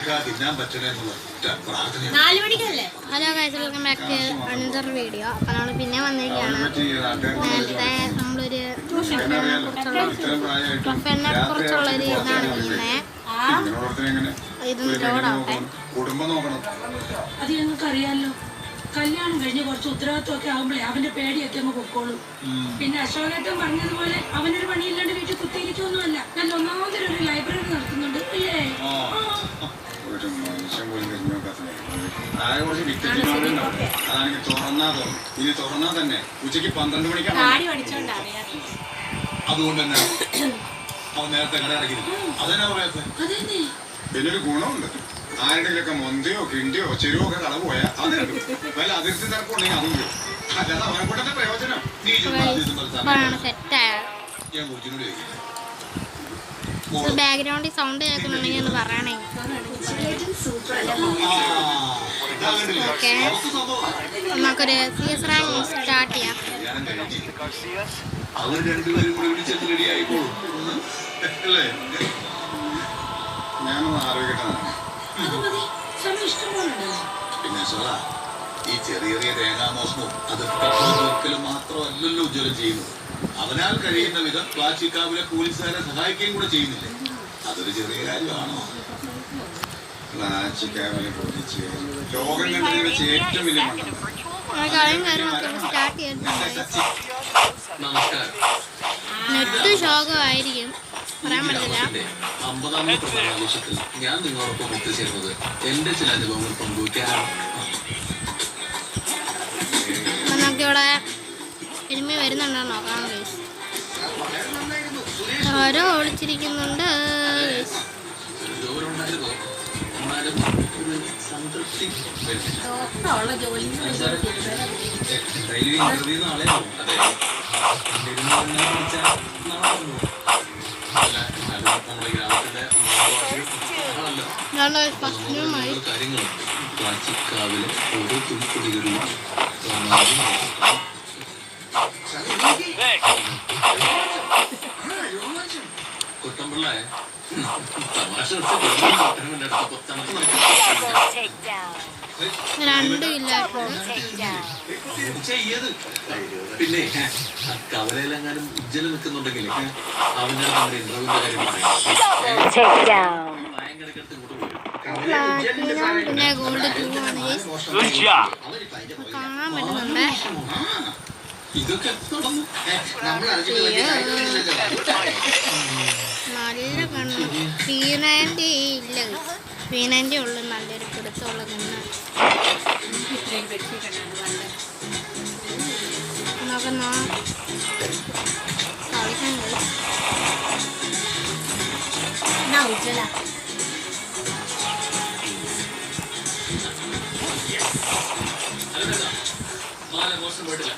Hello guys welcome back to another video അപ്പോൾ നമ്മൾ പിന്നെ വന്നിരിക്കുകയാണ്. നേരത്തെ നമ്മളൊരു പ്രൊഫഷനെ കുറിച്ചുള്ള ഒരു ഇതാണ് ചെയ്യുന്നത് ഇതൊന്ന് ലോഡാവട്ടെ. കുടുംബം നോക്കണം. അത് ഞങ്ങൾക്ക് അറിയാലോ കല്യാണം കഴിഞ്ഞ് കുറച്ച് ഉത്തരവാദിത്വമൊക്കെ ആകുമ്പോഴേ അവന്റെ പേടിയൊക്കെ അങ്ങ് പൊക്കോളും. പിന്നെ അശോകേട്ടൻ പറഞ്ഞതുപോലെ അവനൊരു പണിയില്ലാണ്ട് വീട്ടിൽ കുത്തിയിരിക്കൊന്നുമല്ല നല്ല ഒന്നാമതൊരു ഒരു ലൈബ്രറി. മനുഷ്യൻ പോലും തിരിഞ്ഞു നോക്കാത്ത ആകെ കുറച്ച് വിക്കറ്റ് അതാണെങ്കിൽ തുറന്നാ തുറന്നു ഇനി തുറന്നാ തന്നെ ഉച്ചയ്ക്ക് പന്ത്രണ്ട് മണിക്കാണ് അതുകൊണ്ട് തന്നെ അവൻ നേരത്തെ കട അടക്കിയിരുന്നു അതെന്നാ പറയാത്ത പിന്നെ ഒരു ഗുണമുണ്ട് ആരുടെയൊക്കെ മൊന്തയോ കിണ്ടിയോ ചെരുവോ ഒക്കെ കളവ് പോയാൽ അത്. വല്ല അതിർത്തി തിരക്കുണ്ടെങ്കിൽ അതും. കിട്ടും അല്ലാതെ അവനെ കൊണ്ടത്തെ പ്രയോജനം നീ ചുമ്മാ ഞാൻ കൊച്ചിനോട് ചോദിക്കും ബാക്ക്ഗ്രൗണ്ടിൽ സൗണ്ട് കേൾക്കുന്നുണ്ടെങ്കിൽ ഒന്ന് പറയണേ. ഓക്കെ നമുക്കൊരു സി എസ് റാങ്ക് സ്റ്റാർട്ട് ചെയ്യാം. ഞാനൊന്ന് ആരോഗ്യ അത് മതി. സമയം പിന്നെ ഈ ചെറിയ ചെറിയ രേഖാമോഷണവും അത് പെട്ടെന്ന് മാത്രമല്ലല്ലോ ഉജ്ജ്വലം ചെയ്യുന്നത്. അവനാൽ കഴിയുന്ന വിധം പ്ലാച്ചിക്കാവിലെ പോലീസുകാരെ സഹായിക്കുകയും കൂടെ ചെയ്യുന്നില്ലേ? അതൊരു ചെറിയ കാര്യമാണോ? പ്ലാച്ചിക്കാവിലെ പോലീസ് ലോകം കണ്ടതിൽ വെച്ച് ഏറ്റവും വലിയ മണ്ഡലം നമസ്കാരം. നെറ്റ് ശോകമായിരിക്കും. അമ്പതാമത്തെ പ്രധാനാഘോഷത്തിൽ ഞാൻ നിങ്ങളോടൊപ്പം ഒത്തുചേർന്നത് എന്റെ ചില അനുഭവങ്ങൾ പങ്കുവയ്ക്കാനാണ്. അപ്പം എരുമി വരുന്നുണ്ടോ നോക്കാം ഗൈസ് ഓരോ ഒളിച്ചിരിക്കുന്നുണ്ട് കാര്യങ്ങളും ഒരു സംതൃപ്തി കുട്ടമ്പിള്ള തമാശ രണ്ടും പിന്നെ കവലയിലെങ്ങാനും ഉജ്ജ്വലം നിൽക്കുന്നുണ്ടെങ്കിൽ അവന്റെ നമ്മുടെ ഇന്റർവ്യൂവിന്റെ കാര്യം ഭയങ്കര ഗോൾഡ് ടൂ ആണ് guys. കാണാൻ പറ്റുന്നുണ്ട് നല്ല കണ്ണു. പി നയന്റി ഇല്ല. പി നയന്റി ഉള്ളു നല്ലൊരു പിടുത്തമുള്ള കണ്ണ് നോക്കുന്നോ കളിക്കാൻ ഉജ്ജല ಗೊತ್ತಿಲ್ಲ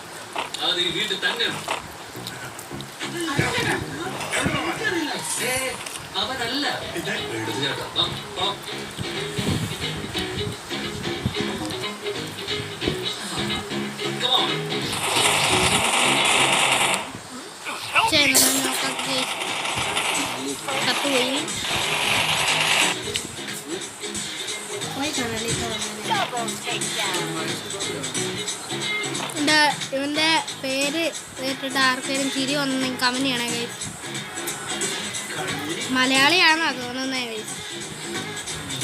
Double takedown. എന്റെ ഇവന്റെ പേര് കേട്ടിട്ട് ആർക്കെങ്കിലും ചിരി വന്നു കമന്റ് ചെയ്യണേ ഗൈസ്. മലയാളിയാണെന്നാ തോന്നുന്നേ ഗൈസ്.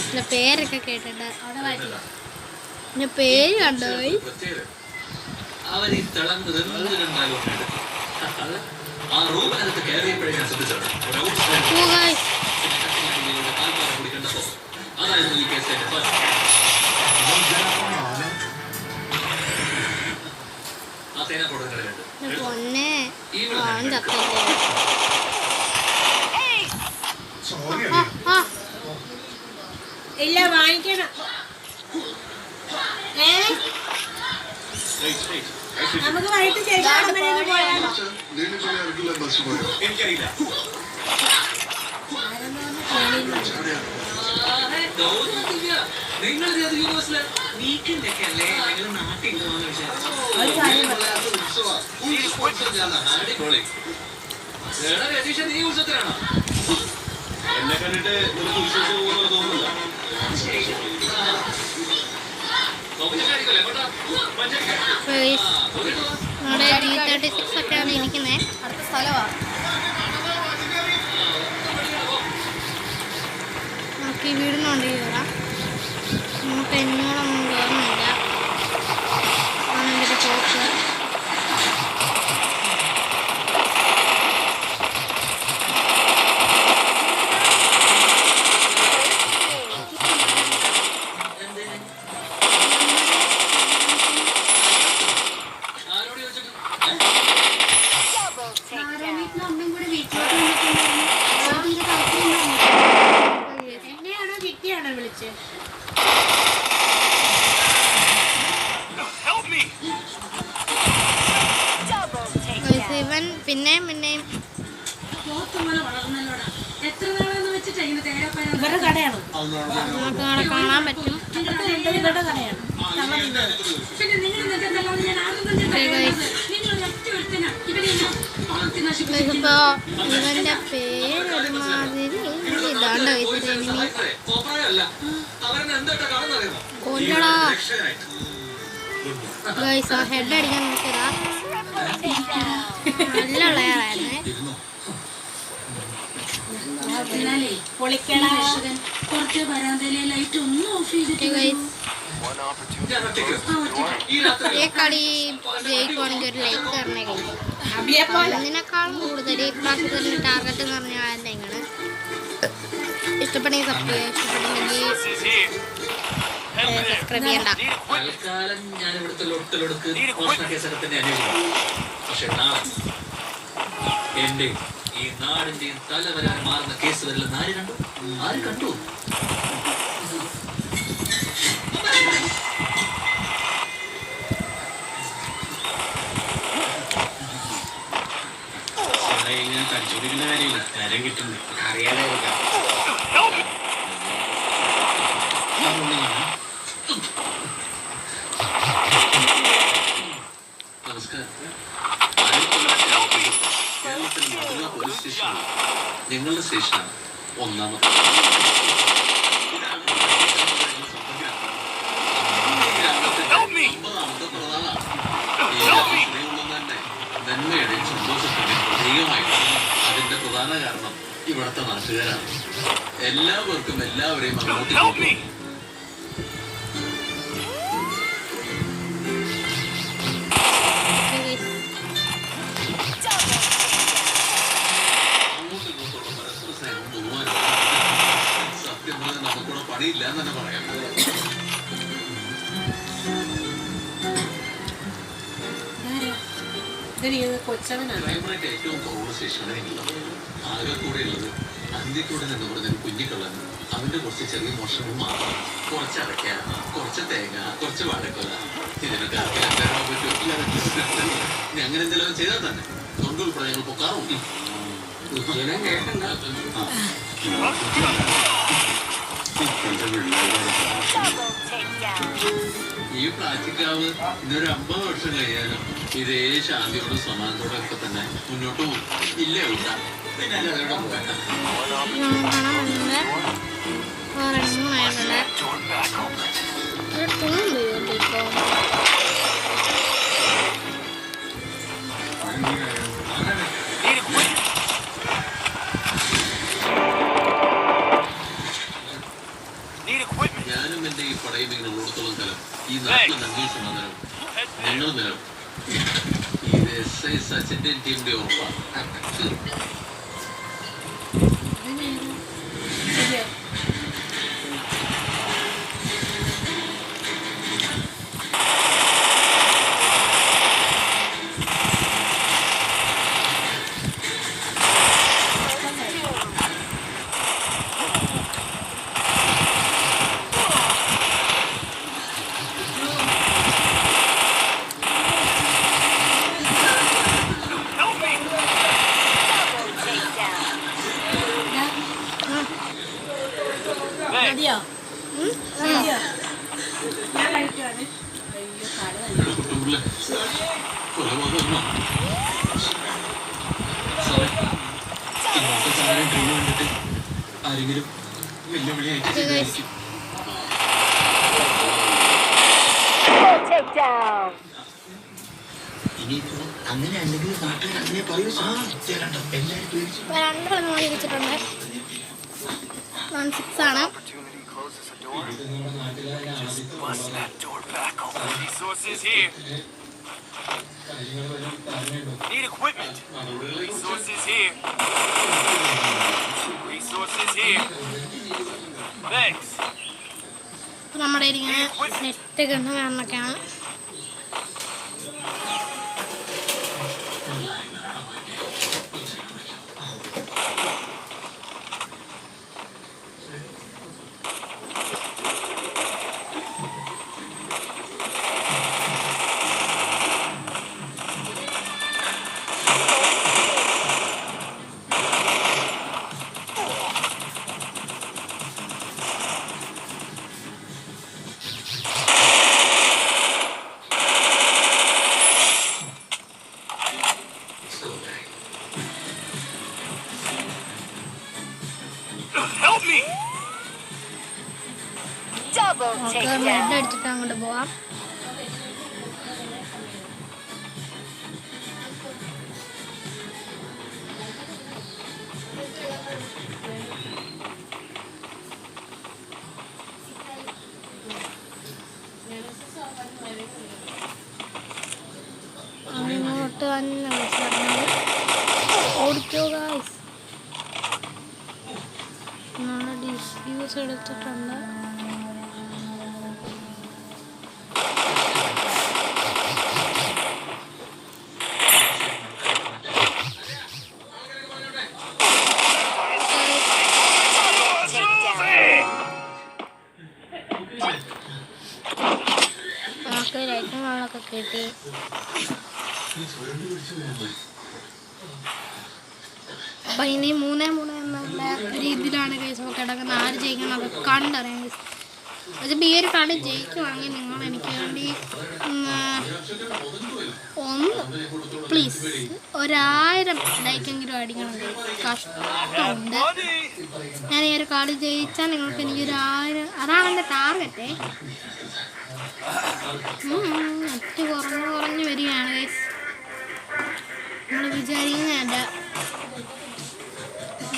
എന്റെ പേരൊക്കെ കേട്ടിട്ട് എന്റെ പേര് കണ്ടോ ഗൈസ്? ഈ ആ കൊടുക്കലുണ്ട് ഇല്ല വാങ്ങിക്കണം. നമുക്ക് വൈകിട്ട് എനിക്കറിയില്ല. നിങ്ങൾ യൂണിവേഴ്സിലെ വീക്കെൻഡ് ഒക്കെ അല്ലേ? നിങ്ങൾ നാട്ടിൽ പോകാന്ന് വിചാരിച്ചു? നീ ഉത്സവത്തിലാണോ? എന്നെ കണ്ടിട്ട് നിനക്ക് ഉത്സവത്തിൽ പോകുന്ന തോന്നുന്നില്ല. നമ്മുടെ ഡി തേർട്ടി സിക്സ് ഒക്കെയാണ് അടുത്ത സ്ഥലമാണ് നമുക്ക് ഈ വീടിനുണ്ടെങ്കിൽ വരാം. എന്നോടൊന്നും കയറുന്നില്ല ഒരു പോക്ക്. ഇവരുടെ കടയാണ് പിന്നെ നിങ്ങൾ നിൽക്കത്തല്ലാതെ ഞാൻ ആരും തന്നെ പറയുന്നത് നിങ്ങൾ ഒറ്റ ഒരുത്തനാ. ഇവരെ ഞാൻ വളർത്തി നശിപ്പിച്ചു ഇപ്പോൾ ഇവന്റെ പേര് ഒരുമാതിരി ഇതാണ്ട് കാണുന്നറിയുമോ കൊല്ലടാ. ഗൈസ് ആ ഹെഡ് അടിക്കാൻ നോക്കിയതാ നല്ല പ്ലെയറായിരുന്നേ പൊളിക്കണ കുറച്ച് വരാന്തയിലെ ലൈറ്റ് ഒന്നും ഓഫ് ചെയ്തിട്ട് ഒറ്റയ്ക്ക് ഈ രാത്രി ഈ കളി ജയിക്കുവാണെങ്കിൽ ഒരു ലൈക്ക് തരണേ കഴിയും അബിയെ പോലെ അതിനേക്കാളും കൂടുതൽ ഈ പ്രാവശ്യത്തിൽ ടാർഗറ്റ് എന്ന് പറഞ്ഞാൽ നിങ്ങൾ ഇഷ്ടപ്പെടുന്നെങ്കിൽ സബ്സ്ക്രൈബ് ഇഷ്ടപ്പെടുന്നെങ്കിൽ സബ്സ്ക്രൈബ് ചെയ്യണ്ട. തൽക്കാലം ഞാൻ ഇവിടുത്തെ ലൊട്ടിലൊടുക്ക് മോഷണ കേസൊക്കെ തന്നെ അന്വേഷിക്കും പക്ഷെ നാളെ എന്റെ ഈ നാടിന്റെയും തലവരാൻ മാറുന്ന കേസ് വരില്ലെന്ന് ആര് കണ്ടു? ആര് കണ്ടു ഇങ്ങനെ തടിച്ചോടിക്കുന്ന കാര്യമില്ല കാര്യം കിട്ടുന്നു അറിയാതെ നമസ്കാരം. ആയിരത്തി തൊള്ളായിരത്തി അറുപതിൽ കേരളത്തിൽ മധുര പോലീസ് സ്റ്റേഷനാണ്. ഒന്നാമത്തെ ഇതാണ് ഈ പ്രതീകമായിട്ടാണ് അതിന്റെ പ്രധാന കാരണം ഇവിടുത്തെ നാട്ടുകാരാണ്. എല്ലാവർക്കും എല്ലാവരെയും അങ്ങോട്ടും ഇതൊരു കൊച്ചവനാണ്. ക്രൈമായിട്ട് ഏറ്റവും കുറവുള്ള സ്റ്റേഷനാണ് എന്നുള്ളത് ആകെ കൂടെ ഉള്ളത് അന്ത്യക്കൂടെ എന്ന് പറഞ്ഞ കുഞ്ഞിക്കള്ളൻ. അവന്റെ കുറച്ച് ചെറിയ മോഷണങ്ങൾ മാത്രം. കുറച്ച് അടയ്ക്ക കുറച്ച് തേങ്ങ കുറച്ച് വാഴക്കൊല. ഇതിനൊക്കെ എന്തായാലും പറ്റും അങ്ങനെ എന്തെങ്കിലും ചെയ്താൽ തന്നെ തൊണ്ടുൾപ്പെടെ ഞങ്ങൾ പൊക്കാറുണ്ട് ഉജ്ജ്വലൻ കേൾക്കണ്ട ഈ പ്ലാറ്റിക്കാവ് ഇന്നൊരു അമ്പത് വർഷം കഴിയാലും ഇതേ ശാന്തിയോടും സമാധാനത്തോടെ ഒക്കെ തന്നെ മുന്നോട്ട് പോകും. ഇല്ലേ ഉണ്ടാകും പിന്നെ Thank you. ഇപ്പൊ രണ്ടെണ്ണം മാറി വെച്ചിട്ടുണ്ട് വൺ സിക്സ് ആണ് Resources here. Need equipment. Resources here. Resources here. Thanks. നമ്മുടെ ഇങ്ങനെ നെറ്റ് കിട്ടുന്ന കാരണമൊക്കെയാണ് വിളിച്ചിരുന്നത് ഓടിക്കോ ഗായ്സ് ഡിസ് യൂസ് എടുത്തിട്ടുണ്ട്. രീതിയിലാണ് കിടക്കുന്ന ആര് ജയിക്കണം അതൊക്കെ കണ്ടറിയാം. അതിപ്പോ ഈ ഒരു കളി ജയിക്കുവാണെങ്കിൽ നിങ്ങൾ എനിക്ക് വേണ്ടി ഒന്ന് പ്ലീസ് ഒരായിരം ലൈക്കെങ്കിലും അടിക്കണം. കഷ്ടമുണ്ട്. ഞാൻ ഈ ഒരു കളി ജയിച്ചാൽ നിങ്ങൾക്ക് എനിക്ക് ഒരു ആയിരം അതാണ് എന്റെ ടാർഗറ്റ് നെറ്റ് കുറഞ്ഞു കുറഞ്ഞു വരികയാണ് ഗൈസ് നമ്മൾ വിചാരിക്കുന്നതല്ല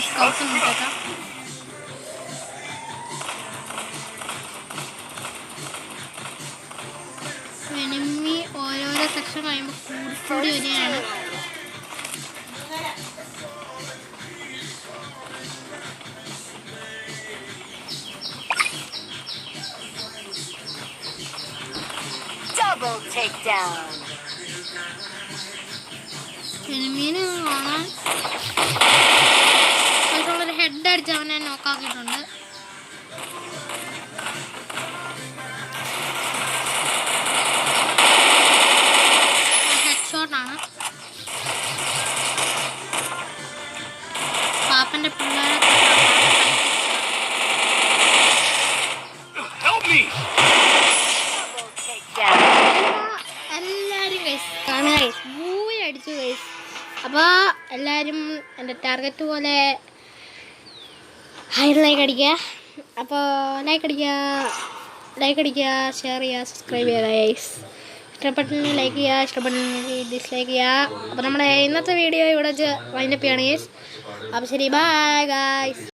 സ്കൗട്ട് നോക്കാം കൂടി വരികയാണ് ഹെഡ് അടിച്ച് അവനെ നോക്കാക്കിയിട്ടുണ്ട് പാപ്പന്റെ പിള്ളേരെ. എല്ലാരും ഗൈസ് കാണുക ഗൈസ് മൂവി അടിച്ചു ഗൈസ് അപ്പോൾ എല്ലാവരും എന്റെ ടാർഗറ്റ് പോലെ ഹൈ ലൈക്ക് അടിക്കുക. അപ്പോൾ ലൈക്ക് അടിക്കുക. ലൈക്ക് അടിക്കുക ഷെയർ ചെയ്യുക സബ്സ്ക്രൈബ് ചെയ്യുക ഗൈസ് ഇഷ്ടപ്പെട്ടെങ്കിൽ ലൈക്ക് ചെയ്യുക ഇഷ്ടപ്പെട്ടെങ്കിൽ ഡിസ്ലൈക്ക് ചെയ്യുക. അപ്പോൾ നമ്മുടെ ഇന്നത്തെ വീഡിയോ ഇവിടെ വെച്ച് വൈൻഡപ്പ് ചെയ്യാണ് ഗൈസ് അപ്പോൾ ശരി ബൈ ഗൈസ്